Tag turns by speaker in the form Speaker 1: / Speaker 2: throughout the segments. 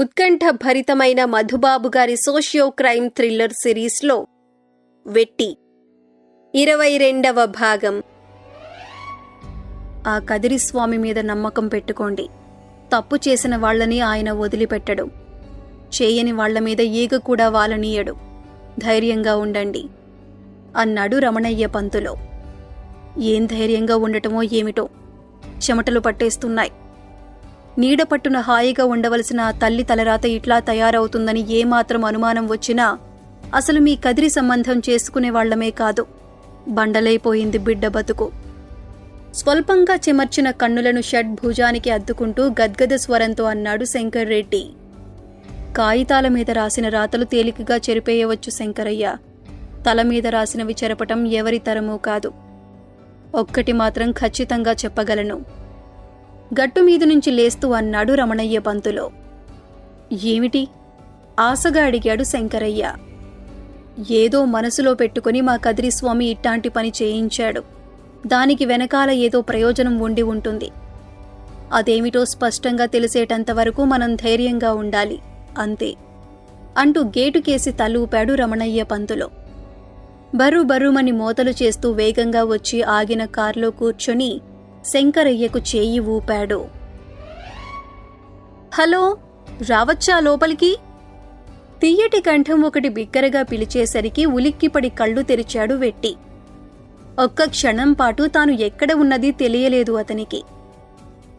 Speaker 1: ఉత్కంఠ భరితమైన మధుబాబు గారి socio crime thriller సిరీస్లో వెట్టి. ఇరవై రెండవ భాగం. ఆ కదిరిస్వామి మీద నమ్మకం పెట్టుకోండి. తప్పు చేసిన వాళ్ళని ఆయన వదిలిపెట్టడు. చేయని వాళ్ళ మీద ఈగ కూడా వాలనీయడు. ధైర్యంగా ఉండండి. అన్నాడు రమణయ్య పంతులో. ఏం ధైర్యంగా ఉండటమో ఏమిటో చెమటలు పట్టేస్తున్నాయి. నీడ పట్టున హాయిగా ఉండవలసిన తల్లి తలరాత ఇట్లా తయారవుతుందని ఏమాత్రం అనుమానం వచ్చినా అసలు మీ కదిరి సంబంధం చేసుకునే వాళ్ళమే కాదు. బండలైపోయింది బిడ్డ బతుకు. స్వల్పంగా చెమర్చిన కన్నులను షడ్ భుజానికి అద్దుకుంటూ గద్గద స్వరంతో అన్నాడు శంకర్ రెడ్డి కాగితాల మీద రాసిన రాతలు తేలికగా చెరిపేయవచ్చు శంకరయ్య. తల మీద రాసినవి చెరపటం ఎవరి తరమూ కాదు. ఒక్కటి మాత్రం ఖచ్చితంగా చెప్పగలను. గట్టు మీద నుంచి లేస్తూ అన్నాడు రమణయ్య పంతులో. ఏమిటి? ఆశగా అడిగాడు శంకరయ్య. ఏదో మనసులో పెట్టుకుని మా కదిరిస్వామి ఇట్టాంటి పని చేయించాడు. దానికి వెనకాల ఏదో ప్రయోజనం ఉండి ఉంటుంది. అదేమిటో స్పష్టంగా తెలిసేటంతవరకు మనం ధైర్యంగా ఉండాలి అంతే. అంటూ గేటుకేసి తలూపాడు రమణయ్య పంతులో. బర్రు బర్రుమని మోతలు చేస్తూ వేగంగా వచ్చి ఆగిన కారులో కూర్చొని శంకరయ్యకు చేయి ఊపాడు. హలో రావచ్చా లోపలికి? తీయటి కంఠం ఒకటి బిగ్గరగా పిలిచేసరికి ఉలిక్కిపడి కళ్ళు తెరిచాడు వెట్టి. ఒక్క క్షణం పాటు తాను ఎక్కడ ఉన్నది తెలియలేదు అతనికి.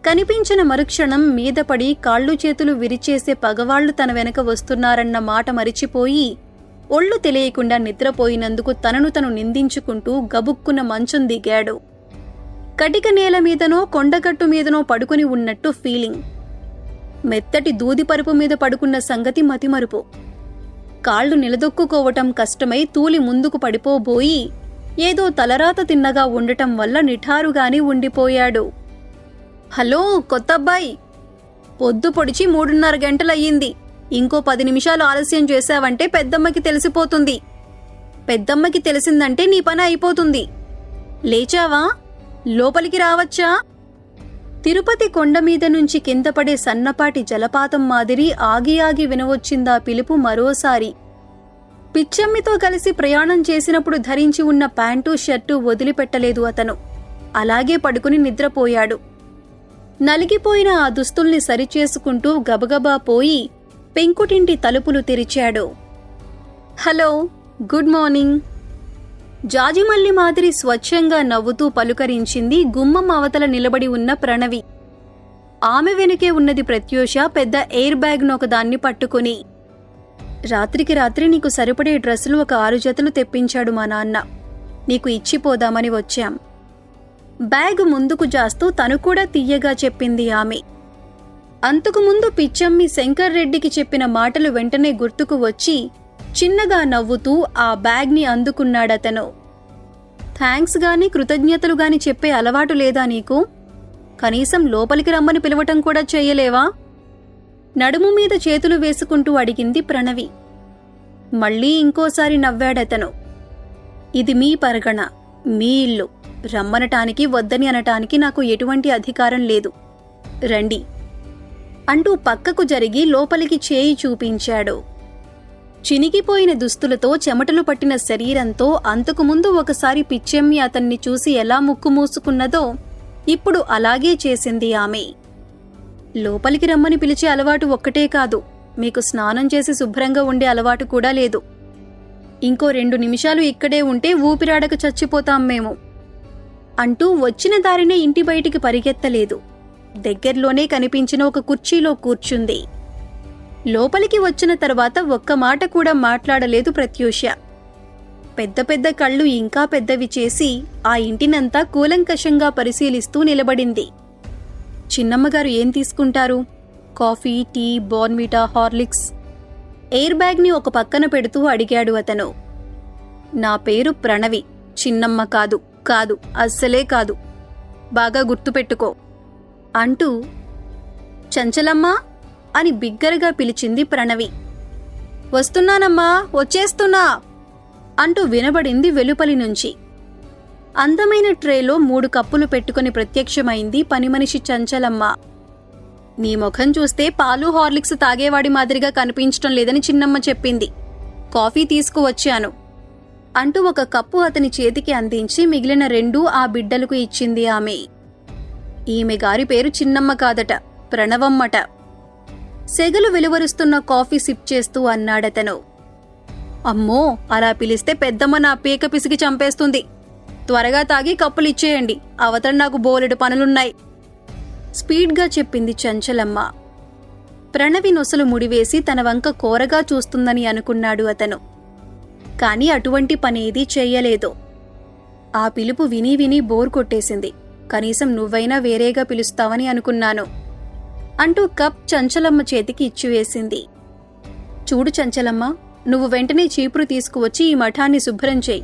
Speaker 1: కనిపించిన మరుక్షణం మీద పడి కాళ్ళు చేతులు విరిచేసే పగవాళ్ళు తన వెనక వస్తున్నారన్న మాట మరిచిపోయి ఒళ్ళు తెలియకుండా నిద్రపోయినందుకు తనను తను నిందించుకుంటూ గబుక్కున మంచం దిగాడు. కటిక నేల మీదనో కొండగట్టు మీదనో పడుకుని ఉన్నట్టు ఫీలింగ్. మెత్తటి దూది పరుపు మీద పడుకున్న సంగతి మతిమరుపు. కాళ్ళు నిలదొక్కుకోవటం కష్టమై తూలి ముందుకు పడిపోబోయి ఏదో తలరాత తిన్నగా ఉండటం వల్ల నిఠారుగాని ఉండిపోయాడు. హలో కొత్తబ్బాయి! పొద్దు పొడిచి మూడున్నర గంటలయ్యింది. ఇంకో పది నిమిషాలు ఆలస్యం చేశావంటే పెద్దమ్మకి తెలిసిపోతుంది. పెద్దమ్మకి తెలిసిందంటే నీ పని అయిపోతుంది. లేచావా? లోపలికి రావచ్చా? తిరుపతి కొండ మీద నుంచి కింద పడే సన్నపాటి జలపాతం మాదిరి ఆగి ఆగి వినవచ్చిందా పిలుపు మరోసారి. పిచ్చమ్మితో కలిసి ప్రయాణం చేసినప్పుడు ధరించి ఉన్న ప్యాంటు షర్టు వదిలిపెట్టలేదు అతను. అలాగే పడుకుని నిద్రపోయాడు. నలిగిపోయిన ఆ దుస్తుల్ని సరిచేసుకుంటూ గబగబా పోయి పెంకుటింటి తలుపులు తెరిచాడు. Hello good morning. జాజిమల్లి మాదిరి స్వచ్ఛంగా నవ్వుతూ పలుకరించింది గుమ్మం అవతల నిలబడి ఉన్న ప్రణవి. ఆమె వెనుకే ఉన్నది ప్రత్యూష పెద్ద ఎయిర్ బ్యాగ్ ఒకదాన్ని పట్టుకుని రాత్రికి రాత్రి నీకు సరిపడే డ్రెస్సులు ఒక ఆరు జతలు తెప్పించాడు మా నాన్న. నీకు ఇచ్చిపోదామని వచ్చాం. బ్యాగ్ ముందుకు జాస్తూ తను కూడా తీయగా చెప్పింది ఆమె. అంతకుముందు పిచ్చమ్మి శంకర్ రెడ్డికి చెప్పిన మాటలు వెంటనే గుర్తుకు వచ్చి చిన్నగా నవ్వుతూ ఆ బ్యాగ్ని అందుకున్నాడతను. థ్యాంక్స్ గాని కృతజ్ఞతలు గాని చెప్పే అలవాటు లేదా నీకు? కనీసం లోపలికి రమ్మని పిలవటం కూడా చేయలేవా? నడుము మీద చేతులు వేసుకుంటూ అడిగింది ప్రణవి. మళ్ళీ ఇంకోసారి నవ్వాడతను. ఇది మీ పరగణ మీ ఇల్లు. రమ్మనటానికి వద్దని అనటానికి నాకు ఎటువంటి అధికారం లేదు. రండి. అంటూ పక్కకు జరిగి లోపలికి చేయి చూపించాడు. చినిగిపోయిన దుస్తులతో చెమటలు పట్టిన శరీరంతో అంతకుముందు ఒకసారి పిచ్చెమ్మి అతన్ని చూసి ఎలా ముక్కు మూసుకున్నదో ఇప్పుడు అలాగే చేసింది ఆమె. లోపలికి రమ్మని పిలిచే అలవాటు ఒక్కటే కాదు. మీకు స్నానం చేసి శుభ్రంగా ఉండే అలవాటు కూడా లేదు. ఇంకో రెండు నిమిషాలు ఇక్కడే ఉంటే ఊపిరాడక చచ్చిపోతాం మేము. అంటూ వచ్చిన దారినే ఇంటి బయటికి పరిగెత్తలేదు. దగ్గర్లోనే కనిపించిన ఒక కుర్చీలో కూర్చుంది. లోపలికి వచ్చిన తర్వాత ఒక్క మాట కూడా మాట్లాడలేదు ప్రత్యూష. పెద్ద పెద్ద కళ్ళు ఇంకా పెద్దవి చేసి ఆ ఇంటినంతా కూలంకషంగా పరిశీలిస్తూ నిలబడింది. చిన్నమ్మగారు ఏం తీసుకుంటారు? Coffee tea Bournvita Horlicks. Air బ్యాగ్ని ఒక పక్కన పెడుతూ అడిగాడు అతను. నా పేరు ప్రణవి. చిన్నమ్మ కాదు. కాదు. అస్సలే కాదు. బాగా గుర్తుపెట్టుకో. అంటూ చంచలమ్మా అని బిగ్గరగా పిలిచింది ప్రణవి. వస్తున్నానమ్మా వచ్చేస్తున్నా అంటూ వినబడింది వెలుపలి నుంచి. అందమైన ట్రేలో మూడు కప్పులు పెట్టుకుని ప్రత్యక్షమైంది పనిమనిషి చంచలమ్మ. నీ ముఖం చూస్తే పాలు హార్లిక్స్ తాగేవాడి మాదిరిగా కనిపించటం లేదని చిన్నమ్మ చెప్పింది. కాఫీ తీసుకువచ్చాను అంటూ ఒక కప్పు అతని చేతికి అందించి మిగిలిన రెండు ఆ బిడ్డలకు ఇచ్చింది ఆమె. ఈమె గారి పేరు చిన్నమ్మ కాదట ప్రణవమ్మట. సెగలు వెలువరుస్తున్న కాఫీ సిప్ చేస్తూ అన్నాడతను. అమ్మో అలా పిలిస్తే పెద్దమ్మ నా పీక పిసికి చంపేస్తుంది. త్వరగా తాగి కప్పులు ఇచ్చేయండి అవతల నాకు బోలెడు పనులున్నాయి. స్పీడ్గా చెప్పింది చంచలమ్మ. ప్రణవి నొసలు ముడివేసి తన వంక కోరగా చూస్తుందని అనుకున్నాడు అతను. కాని అటువంటి పనేది చెయ్యలేదు. ఆ పిలుపు విని విని బోర్ కొట్టేసింది. కనీసం నువ్వైనా వేరేగా పిలుస్తావని అనుకున్నాను. అంటూ కప్ చంచలమ్మ చేతికి ఇచ్చివేసింది. చూడు చంచలమ్మ నువ్వు వెంటనే చీపురు తీసుకువచ్చి ఈ మఠాన్ని శుభ్రం చేయి.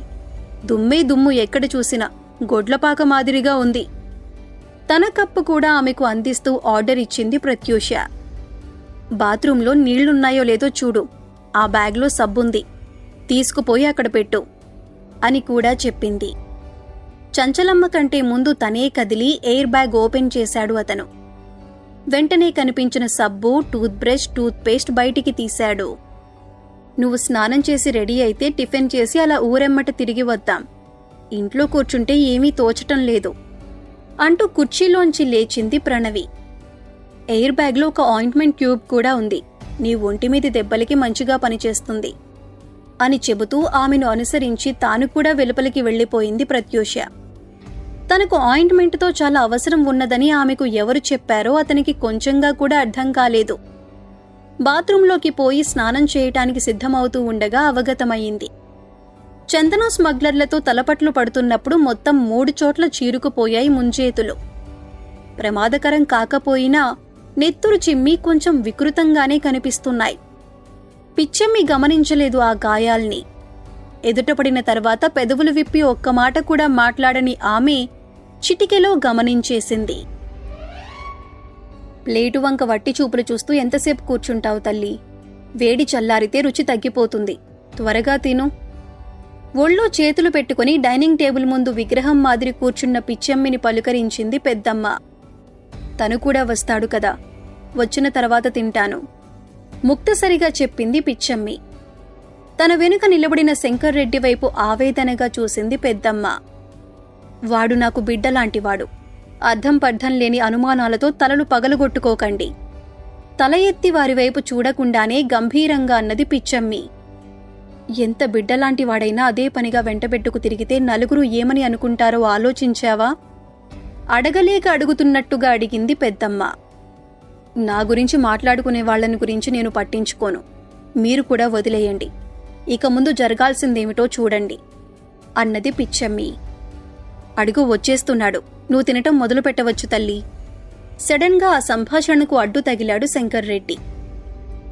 Speaker 1: దుమ్మే దుమ్ము ఎక్కడ చూసినా గొడ్లపాక మాదిరిగా ఉంది. తన కప్పు కూడా ఆమెకు అందిస్తూ ఆర్డర్ ఇచ్చింది ప్రత్యూష. బాత్రూంలో నీళ్ళున్నాయో లేదో చూడు ఆ బ్యాగ్లో సబ్బుంది. తీసుకుపోయి అక్కడ పెట్టు అని కూడా చెప్పింది. చంచలమ్మ కంటే ముందు తనే కదిలి ఎయిర్ బ్యాగ్ ఓపెన్ చేశాడు అతను. వెంటనే కనిపించిన సబ్బు టూత్ బ్రష్ టూత్ పేస్ట్ బయటికి తీశాడు. నువ్వు స్నానం చేసి రెడీ అయితే టిఫిన్ చేసి అలా ఊరెమ్మట తిరిగి వద్దాం. ఇంట్లో కూర్చుంటే ఏమీ తోచటం లేదు. అంటూ కుర్చీలోంచి లేచింది ప్రణవి. ఎయిర్ బ్యాగ్లో ఒక ఆయింట్మెంట్ ట్యూబ్ కూడా ఉంది. నీ ఒంటి మీది దెబ్బలకి మంచిగా పనిచేస్తుంది. అని చెబుతూ ఆమెను అనుసరించి తాను కూడా వెలుపలికి వెళ్ళిపోయింది ప్రత్యూష. తనకు ఆయింట్మెంట్తో చాలా అవసరం ఉన్నదని ఆమెకు ఎవరు చెప్పారో అతనికి కొంచెంగా కూడా అర్థం కాలేదు. బాత్రూంలోకి పోయి స్నానం చేయటానికి సిద్ధమవుతూ ఉండగా అవగతమయ్యింది. చందన స్మగ్లర్లతో తలపట్లు పడుతున్నప్పుడు మొత్తం మూడు చోట్ల చీరుకుపోయాయి ముంజేతులు ప్రమాదకరం కాకపోయినా నెత్తురు చిమ్మి కొంచెం వికృతంగానే కనిపిస్తున్నాయి. పిచ్చెమ్మి గమనించలేదు ఆ గాయాల్ని. ఎదుటపడిన తర్వాత పెదవులు విప్పి ఒక్క మాట కూడా మాట్లాడని ఆమె చిటికెలో గమనించేసింది. ప్లేటు వంక వట్టి చూపులు చూస్తూ ఎంతసేపు కూర్చుంటావు తల్లి? వేడి చల్లారితే రుచి తగ్గిపోతుంది. త్వరగా తిను. ఒళ్ళో చేతులు పెట్టుకుని డైనింగ్ టేబుల్ ముందు విగ్రహం మాదిరి కూర్చున్న పిచ్చమ్మిని పలుకరించింది పెద్దమ్మ. తను కూడా వస్తాడు కదా? వచ్చిన తర్వాత తింటాను. ముక్తసరిగా చెప్పింది పిచ్చమ్మి. తన వెనుక నిలబడిన శంకర్ రెడ్డి వైపు ఆవేదనగా చూసింది పెద్దమ్మ. వాడు నాకు బిడ్డలాంటివాడు. అర్థం పర్థం లేని అనుమానాలతో తలలు పగలగొట్టుకోకండి. తల ఎత్తి వారి వైపు చూడకుండానే గంభీరంగా అన్నది పిచ్చమ్మి. ఎంత బిడ్డలాంటి వాడైనా అదే పనిగా వెంటబెట్టుకు తిరిగితే నలుగురు ఏమని అనుకుంటారో ఆలోచించావా? అడగలేక అడుగుతున్నట్టుగా అడిగింది పెద్దమ్మ. నా గురించి మాట్లాడుకునే వాళ్ళని గురించి నేను పట్టించుకోను. మీరు కూడా వదిలేయండి. ఇక ముందు జరగాల్సిందేమిటో చూడండి. అన్నది పిచ్చమ్మి. అడుగు వచ్చేస్తున్నాడు. నువ్వు తినటం మొదలు పెట్టవచ్చు తల్లి. సడన్గా ఆ సంభాషణకు అడ్డు తగిలాడు శంకర్ రెడ్డి.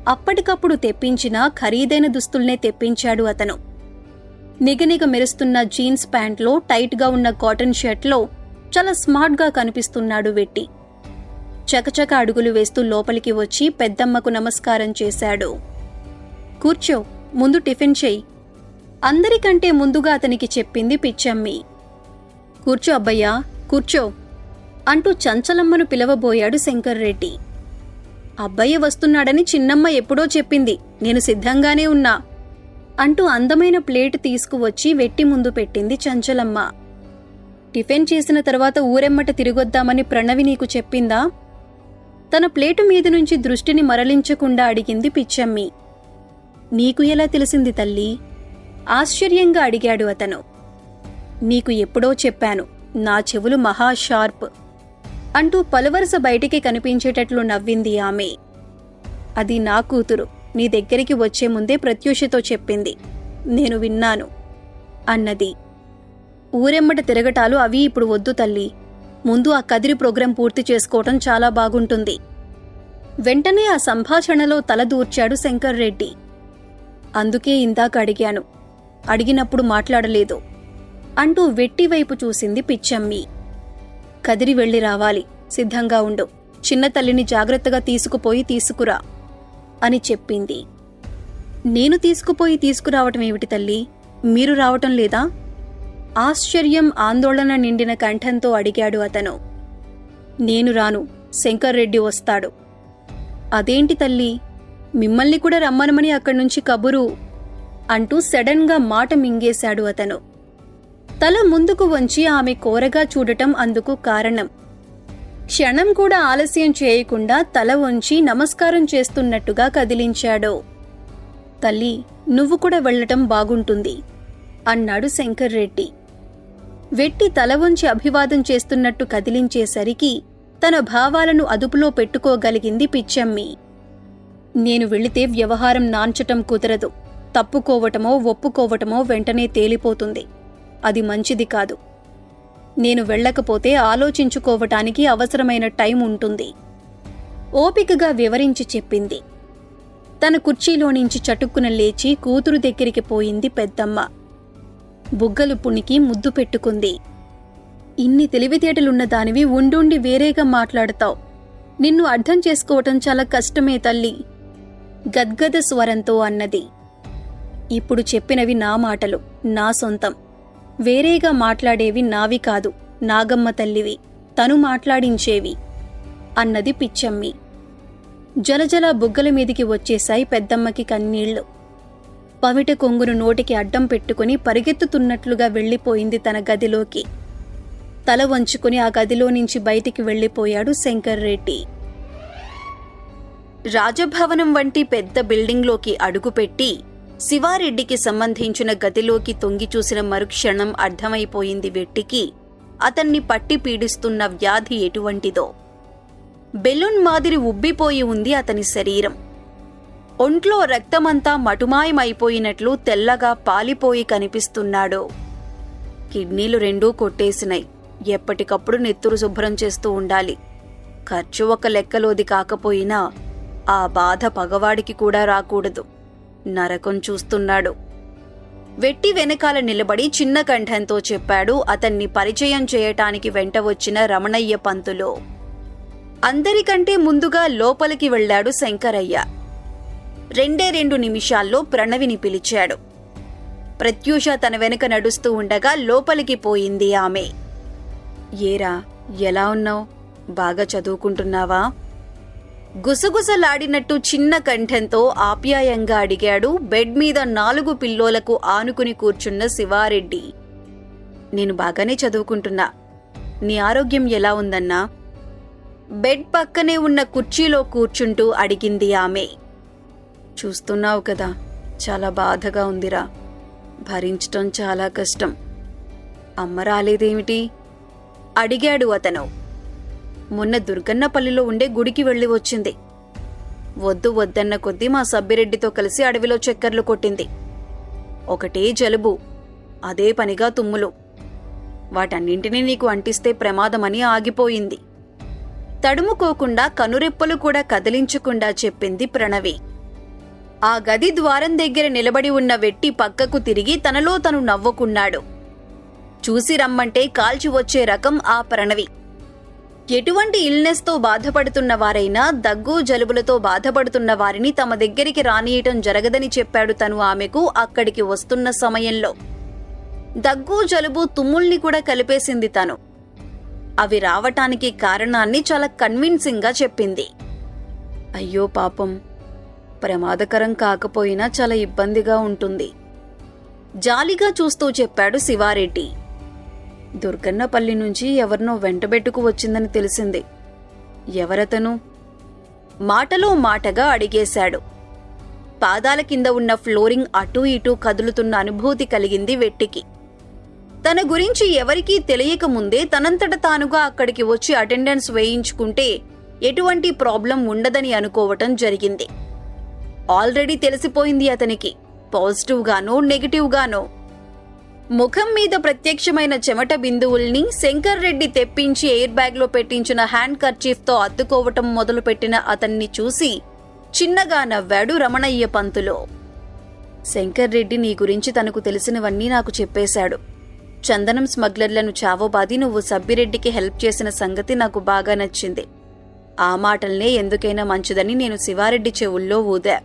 Speaker 1: అప్పటికప్పుడు తెప్పించిన ఖరీదైన దుస్తుల్నే తెప్పించాడు అతను. నిగనిగ మెరుస్తున్న జీన్స్ ప్యాంట్లో టైట్గా ఉన్న కాటన్ షర్ట్లో చాలా స్మార్ట్గా కనిపిస్తున్నాడు వెట్టి. చకచక అడుగులు వేస్తూ లోపలికి వచ్చి పెద్దమ్మకు నమస్కారం చేశాడు. కూర్చో ముందు టిఫిన్ చెయ్యి. అందరికంటే ముందుగా అతనికి చెప్పింది పిచ్చమ్మి. కూర్చో అబ్బయ్యా కూర్చో అంటూ చంచలమ్మను పిలవబోయాడు శంకర్రెడ్డి. అబ్బయ్య వస్తున్నాడని చిన్నమ్మ ఎప్పుడో చెప్పింది నేను సిద్ధంగానే ఉన్నా అంటూ అందమైన ప్లేట్ తీసుకువచ్చి వెట్టి ముందు పెట్టింది చంచలమ్మ. టిఫిన్ చేసిన తర్వాత ఊరెమ్మట తిరిగొద్దామని ప్రణవి నీకు చెప్పిందా? తన ప్లేటు మీద నుంచి దృష్టిని మరలించకుండా అడిగింది పిచ్చమ్మి. నీకు ఎలా తెలిసింది తల్లి? ఆశ్చర్యంగా అడిగాడు అతను. నీకు ఎప్పుడో చెప్పాను నా చెవులు మహా షార్ప్ అంటూ పలువరుస బయటికి కనిపించేటట్లు నవ్వింది ఆమె. అది నా కూతురు నీ దగ్గరికి వచ్చే ముందే ప్రత్యూషతో చెప్పింది. నేను విన్నాను అన్నది. ఊరెమ్మట తిరగటాలు అవి ఇప్పుడు వద్దు తల్లి. ముందు ఆ కదిరి ప్రోగ్రాం పూర్తి చేసుకోవటం చాలా బాగుంటుంది. వెంటనే ఆ సంభాషణలో తల దూర్చాడు శంకర్ రెడ్డి. అందుకే ఇందాక అడిగాను. అడిగినప్పుడు మాట్లాడలేదు. అంటూ వెట్టివైపు చూసింది పిచ్చమ్మి. కదిరి వెళ్ళి రావాలి సిద్ధంగా ఉండు. చిన్న తల్లిని జాగ్రత్తగా తీసుకుపోయి తీసుకురా అని చెప్పింది. నేను తీసుకుపోయి తీసుకురావటం ఏమిటి తల్లి? మీరు రావటం లేదా? ఆశ్చర్యం ఆందోళన నిండిన కంఠంతో అడిగాడు అతను. నేను రాను శంకర్ రెడ్డి వస్తాడు. అదేంటి తల్లి? మిమ్మల్ని కూడా రమ్మనమని అక్కడి నుంచి కబురు అంటూ సడన్గా మాట మింగేశాడు అతను. తల ముందుకు వంచి ఆమె కోరగా చూడటం అందుకు కారణం. క్షణం కూడా ఆలస్యం చేయకుండా తల వంచి నమస్కారం చేస్తున్నట్టుగా కదిలించాడు. తల్లి నువ్వు కూడా వెళ్ళటం బాగుంటుంది అన్నాడు శంకర్ రెడ్డి. వెట్టి తల వంచి అభివాదం చేస్తున్నట్టు కదిలించేసరికి తన భావాలను అదుపులో పెట్టుకోగలిగింది పిచ్చమ్మి. నేను వెళితే వ్యవహారం నాంచటం కుదరదు తప్పుకోవటమో ఒప్పుకోవటమో వెంటనే తేలిపోతుంది. అది మంచిది కాదు. నేను వెళ్ళకపోతే ఆలోచించుకోవటానికి అవసరమైన టైం ఉంటుంది. ఓపికగా వివరించి చెప్పింది. తన కుర్చీలో నుంచి చటుక్కున లేచి కూతురు దగ్గరికి పోయింది పెద్దమ్మ. బుగ్గలు పుణికి ముద్దు పెట్టుకుంది. ఇన్ని తెలివితేటలున్న దానివి ఉండుండి వేరేగా మాట్లాడతావు. నిన్ను అర్థం చేసుకోవటం చాలా కష్టమే తల్లి. గద్గద స్వరంతో అన్నది. ఇప్పుడు చెప్పినవి నా మాటలు నా సొంతం. వేరేగా మాట్లాడేవి నావి కాదు. నాగమ్మ తల్లివి తను మాట్లాడించేవి అన్నది పిచ్చమ్మి. జలజల బుగ్గల మీదికి వచ్చేశాయి పెద్దమ్మకి కన్నీళ్ళు. పవిట కొంగును నోటికి అడ్డం పెట్టుకుని పరిగెత్తుతున్నట్లుగా వెళ్ళిపోయింది తన గదిలోకి. తల వంచుకుని ఆ గదిలో నుంచి బయటికి వెళ్ళిపోయాడు శంకర్ రెడ్డి. రాజభవనం వంటి పెద్ద బిల్డింగ్లోకి అడుగుపెట్టి శివారెడ్డికి సంబంధించిన గదిలోకి తొంగి చూసిన మరుక్షణం అర్థమైపోయింది వెట్టికి. అతన్ని పట్టి పీడిస్తున్న వ్యాధి ఎటువంటిదో. బెలూన్ మాదిరి ఉబ్బిపోయి ఉంది అతని శరీరం. ఒంట్లో రక్తమంతా మటుమాయమైపోయినట్లు తెల్లగా పాలిపోయి కనిపిస్తున్నాడు. కిడ్నీలు రెండూ కొట్టేసినాయి. ఎప్పటికప్పుడు నెత్తురు శుభ్రం చేస్తూ ఉండాలి. ఖర్చు ఒక లెక్కలోది కాకపోయినా ఆ బాధ పగవాడికి కూడా రాకూడదు. నరకం చూస్తున్నాడు. వెట్టి వెనకాల నిలబడి చిన్న కంఠంతో చెప్పాడు అతన్ని పరిచయం చేయటానికి వెంట వచ్చిన రమణయ్య పంతులు. అందరికంటే ముందుగా లోపలికి వెళ్ళాడు శంకరయ్య. రెండే రెండు నిమిషాల్లో ప్రణవిని పిలిచాడు. ప్రత్యూష తన వెనుక నడుస్తూ ఉండగా లోపలికి పోయింది ఆమె. ఏరా ఎలా ఉన్నావు? బాగా చదువుకుంటున్నావా? గుసగుసలాడినట్టు చిన్న కంఠంతో ఆప్యాయంగా అడిగాడు బెడ్ మీద నాలుగు పిల్లోలకు ఆనుకుని కూర్చున్న శివారెడ్డి. నేను బాగానే చదువుకుంటున్నా. నీ ఆరోగ్యం ఎలా ఉందన్నా? బెడ్ పక్కనే ఉన్న కుర్చీలో కూర్చుంటూ అడిగింది ఆమె. చూస్తున్నావు కదా చాలా బాధగా ఉందిరా. భరించటం చాలా కష్టం. అమ్మ రాలేదేమిటి? అడిగాడు అతను. మొన్న దుర్గన్నపల్లిలో ఉండే గుడికి వెళ్ళి వచ్చింది. వద్దు వద్దన్న కొద్దీ మా సబ్బిరెడ్డితో కలిసి అడవిలో చక్కర్లు కొట్టింది. ఒకటే జలుబు అదే పనిగా తుమ్ములు. వాటన్నింటినీ నీకు అంటిస్తే ప్రమాదమని ఆగిపోయింది. తడుముకోకుండా కనురెప్పలు కూడా కదిలించకుండా చెప్పింది ప్రణవి. ఆ గది ద్వారం దగ్గర నిలబడి ఉన్న వెట్టి పక్కకు తిరిగి తనలో తను నవ్వుకున్నాడు. చూసి రమ్మంటే కాల్చి వచ్చే రకం ఆ ప్రణవి. ఎటువంటి ఇల్నెస్తో బాధపడుతున్న వారైనా దగ్గు జలుబులతో బాధపడుతున్న వారిని తమ దగ్గరికి రానియటం జరగదని చెప్పాడు తను ఆమెకు అక్కడికి వస్తున్న సమయంలో. దగ్గు జలుబు తుమ్ముల్ని కూడా కలిపేసింది తను. అవి రావటానికి కారణాన్ని చాలా కన్విన్సింగ్గా చెప్పింది. అయ్యో పాపం. ప్రమాదకరం కాకపోయినా చాలా ఇబ్బందిగా ఉంటుంది. జాలిగా చూస్తూ చెప్పాడు శివారెడ్డి. దుర్గన్నపల్లి నుంచి ఎవరినో వెంటబెట్టుకు వచ్చిందని తెలిసింది. ఎవరతను? మాటలో మాటగా అడిగేశాడు. పాదాల కింద ఉన్న ఫ్లోరింగ్ అటూ ఇటూ కదులుతున్న అనుభూతి కలిగింది వెట్టికి. తన గురించి ఎవరికీ తెలియకముందే తనంతట తానుగా అక్కడికి వచ్చి అటెండెన్స్ వేయించుకుంటే ఎటువంటి ప్రాబ్లం ఉండదని అనుకోవటం జరిగింది. ఆల్రెడీ తెలిసిపోయింది అతనికి. పాజిటివ్గానో నెగిటివ్గానో ముఖం మీద ప్రత్యక్షమైన చెమట బిందువుల్ని శంకర్ రెడ్డి తెప్పించి ఎయిర్ బ్యాగ్లో పెట్టించిన హ్యాండ్ కర్చీఫ్తో అద్దుకోవటం మొదలుపెట్టిన అతన్ని చూసి చిన్నగా నవ్వాడు రమణయ్య పంతులో. శంకర్ రెడ్డి నీ గురించి తనకు తెలిసినవన్నీ నాకు చెప్పేశాడు. చందనం స్మగ్లర్లను చావోబాది నువ్వు సబ్బిరెడ్డికి హెల్ప్ చేసిన సంగతి నాకు బాగా నచ్చింది. ఆ మాటల్నే ఎందుకైనా మంచిదని నేను శివారెడ్డి చెవుల్లో ఊదా.